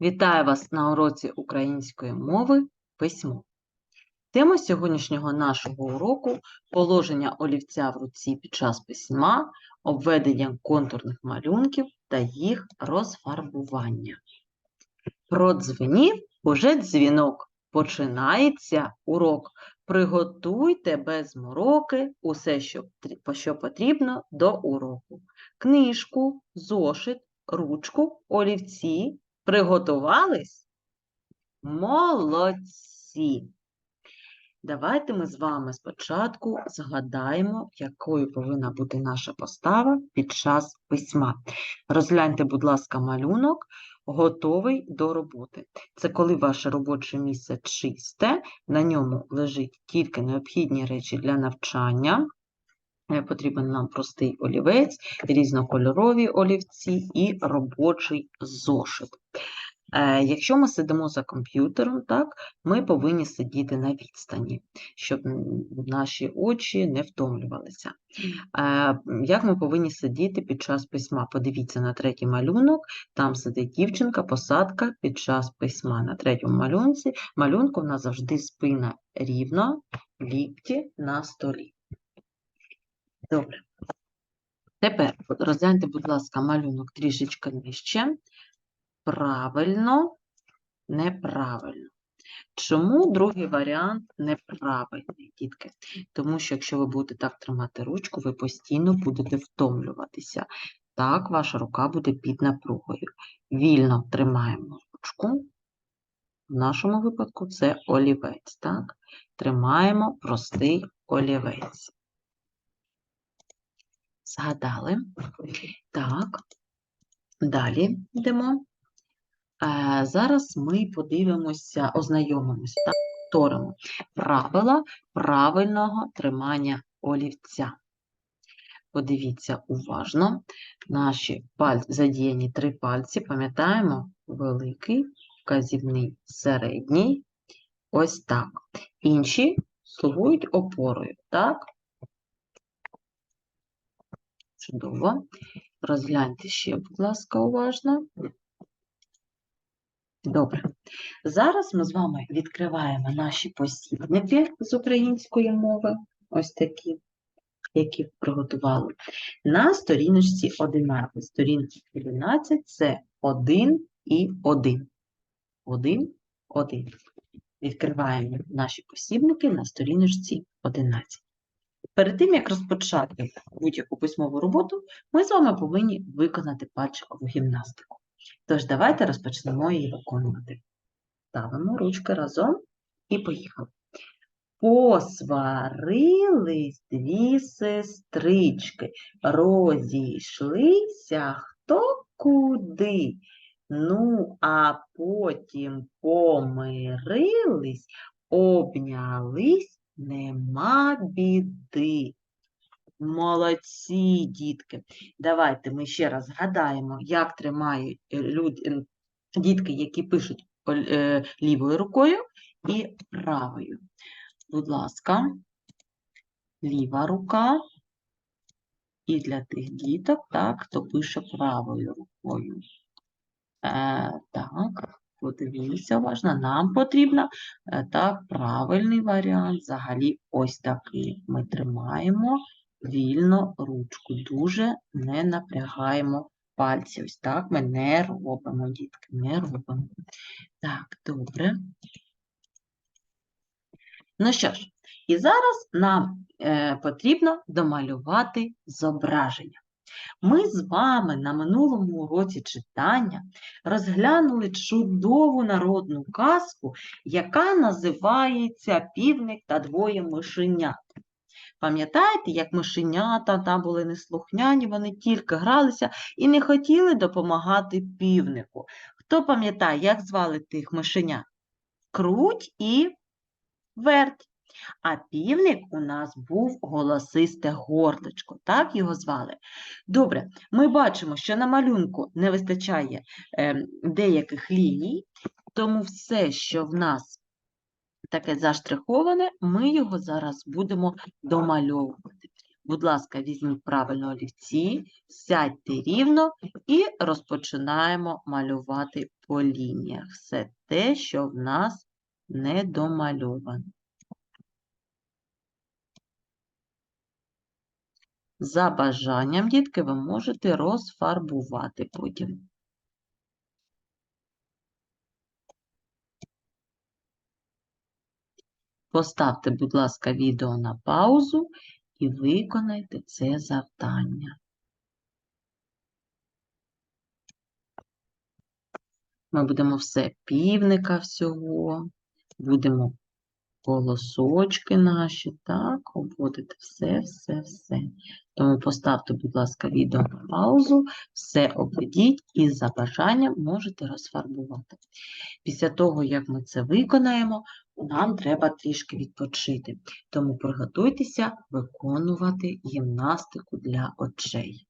Вітаю вас на уроці української мови письмо. Тема сьогоднішнього нашого уроку положення олівця в руці під час письма, обведення контурних малюнків та їх розфарбування. Продзвенів уже дзвінок. Починається урок. Приготуйте без мороки усе, що, потрібно до уроку. Книжку, зошит, ручку, олівці, Приготувались? Молодці! Давайте ми з вами спочатку згадаємо, якою повинна бути наша постава під час письма. Розгляньте, будь ласка, малюнок, готовий до роботи. Це коли ваше робоче місце чисте, на ньому лежить тільки необхідні речі для навчання. Е, Потрібен нам простий олівець, різнокольорові олівці і робочий зошит. Е, Якщо ми сидимо за комп'ютером, так, ми повинні сидіти на відстані, щоб наші очі не втомлювалися. Е, Як ми повинні сидіти під час письма? Подивіться на третій малюнок, там сидить дівчинка, посадка під час письма. На третьому малюнці, малюнку в нас завжди спина рівно, лікті на столі. Добре. Тепер розгляньте, будь ласка, малюнок трішечки нижче. Правильно, неправильно. Чому другий варіант неправильний, дітки? Тому що якщо ви будете так тримати ручку, ви постійно будете втомлюватися. Так, ваша рука буде під напругою. Вільно тримаємо ручку. В нашому випадку це олівець. Так? Тримаємо простий олівець. Згадали. Так, далі йдемо. Е, Зараз ми подивимося, ознайомимося, так, повторимо правила правильного тримання олівця. Подивіться уважно. Наші паль... задіяні три пальці, пам'ятаємо, великий, вказівний, середній. Ось так. Інші слугують опорою, так? Чудово. Розгляньте ще, будь ласка, уважно. Добре. Зараз ми з вами відкриваємо наші посібники з української мови, ось такі, які приготували, на сторіночці 11. Сторінка 11 – це 1 і 1. 1, 1. Відкриваємо наші посібники на сторіночці 11. Перед тим, як розпочати будь-яку письмову роботу, ми з вами повинні виконати пальчикову гімнастику. Тож давайте розпочнемо її виконувати. Ставимо ручки разом і поїхали. Посварились дві сестрички, розійшлися хто куди. Ну, а потім помирились, обнялись, нема біди. Молодці, дітки. Давайте ми ще раз згадаємо, як тримають е, люд... е, дітки, які пишуть е, лівою рукою і правою. Будь ласка, ліва рука. І для тих діток, так, хто пише правою рукою. Е, так, подивіться уважно, нам потрібно е, так, правильний варіант. Взагалі, ось такий. Ми тримаємо вільно ручку, дуже не напрягаємо пальці. Ось так ми не робимо, дітки, не робимо. Так, добре. Ну що ж, і зараз нам е, потрібно домалювати зображення. Ми з вами на минулому уроці читання розглянули чудову народну казку, яка називається Півник та двоє мишенят. Пам'ятаєте, як мишенята там були неслухняні, вони тільки гралися і не хотіли допомагати півнику. Хто пам'ятає, як звали тих мишенят? Круть і верть. А півник у нас був голосисте горличко, так його звали. Добре, ми бачимо, що на малюнку не вистачає е, деяких ліній, тому все, що в нас таке заштриховане, ми його зараз будемо домальовувати. Будь ласка, візьміть правильно олівці, сядьте рівно і розпочинаємо малювати по лініях. Все те, що в нас не За бажанням, дітки, ви можете розфарбувати потім. Поставте, будь ласка, відео на паузу і виконайте це завдання. Ми будемо все півника всього, будемо колосочки наші, так, обводити все, все, все. Тому поставте, будь ласка, відео на паузу, все обведіть і за бажанням можете розфарбувати. Після того, як ми це виконаємо, нам треба трішки відпочити. Тому приготуйтеся виконувати гімнастику для очей.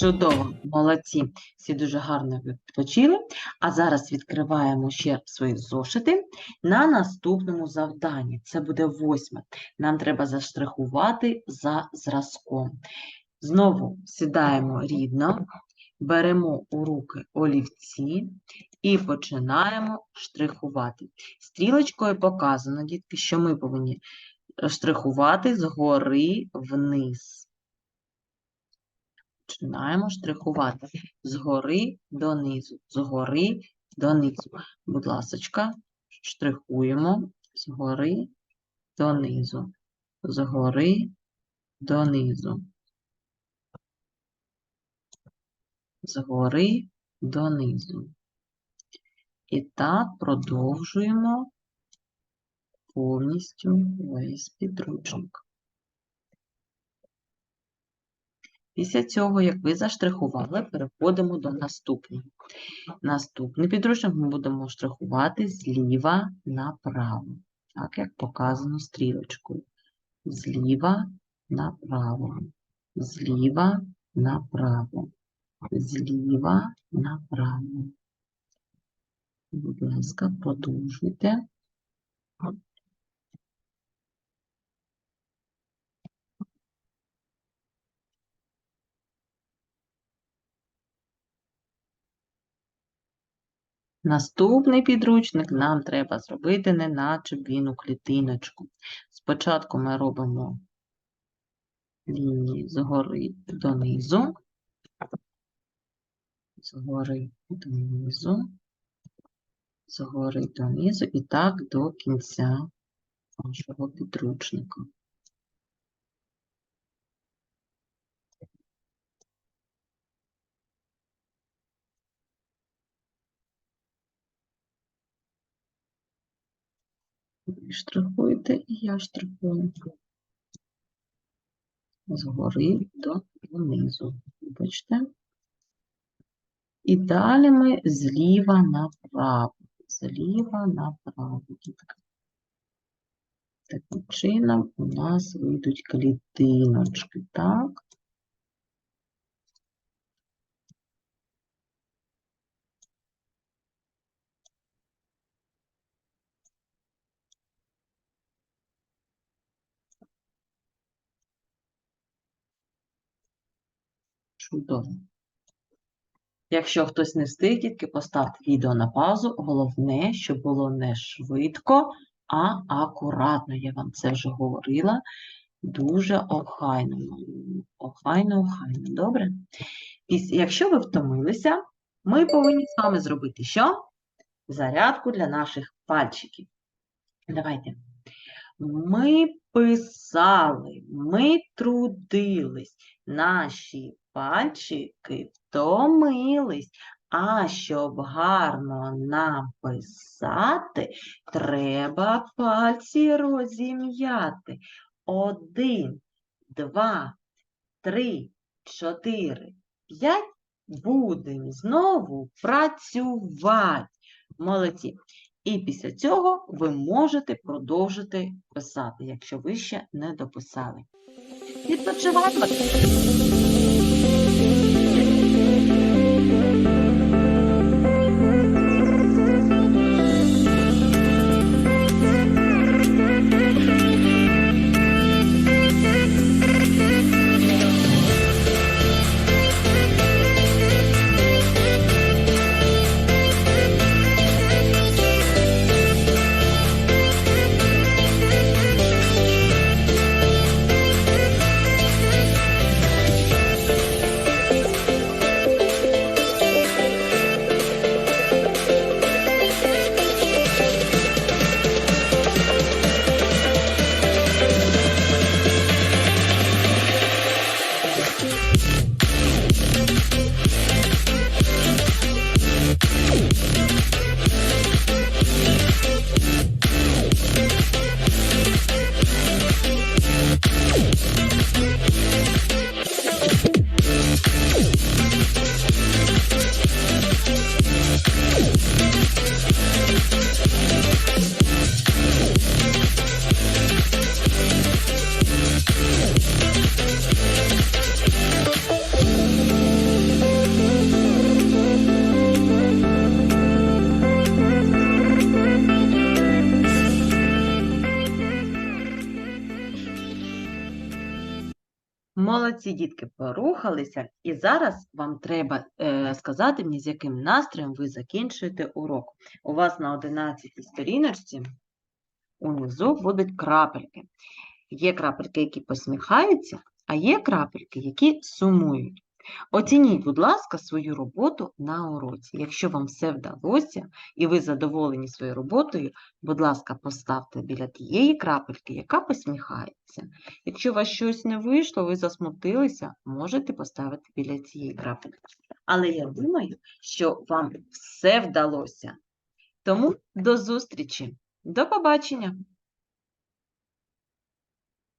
Чудово, молодці. Всі дуже гарно відпочили. А зараз відкриваємо ще свої зошити на наступному завданні. Це буде восьме. Нам треба заштрихувати за зразком. Знову сідаємо рівно, беремо у руки олівці і починаємо штрихувати. Стрілочкою показано, дітки, що ми повинні штрихувати згори вниз. Починаємо штрихувати згори донизу, згори донизу. Будь ласочка, штрихуємо згори донизу, згори донизу, згори донизу. І так продовжуємо повністю весь підручник. Після цього, як ви заштрихували, переходимо до наступного. Наступний підручник ми будемо штрихувати зліва направо, так як показано стрілочкою. Зліва направо, зліва направо, зліва направо. Будь ласка, продовжуйте. Наступний підручник нам треба зробити, неначе він клітиночку. Спочатку ми робимо лінії згори донизу, згори донизу, згори донизу і так до кінця нашого підручника. Ви штрихуєте, і я штрихую. Згори до донизу. Вибачте. І далі ми зліва направо. Зліва направо. Таким чином у нас вийдуть клітиночки, так? Чудово. Якщо хтось не встиг, тільки поставте відео на паузу. Головне, щоб було не швидко, а акуратно. Я вам це вже говорила. Дуже охайно. Охайно, охайно. Добре? Якщо ви втомилися, ми повинні з вами зробити що? Зарядку для наших пальчиків. Давайте. Ми писали, ми трудились, наші пальчики втомились. А щоб гарно написати, треба пальці розім'яти. Один, два, три, чотири, п'ять. Будемо знову працювати. Молодці. І після цього ви можете продовжити писати, якщо ви ще не дописали. Відпочиваємо. Молодці дітки порухалися, і зараз вам треба е, сказати мені, з яким настроєм ви закінчуєте урок. У вас на 11 сторіночці унизу будуть крапельки. Є крапельки, які посміхаються, а є крапельки, які сумують. Оцініть, будь ласка, свою роботу на уроці. Якщо вам все вдалося і ви задоволені своєю роботою, будь ласка, поставте біля тієї крапельки, яка посміхається. Якщо у вас щось не вийшло, ви засмутилися, можете поставити біля цієї крапельки. Але я думаю, що вам все вдалося. Тому до зустрічі. До побачення!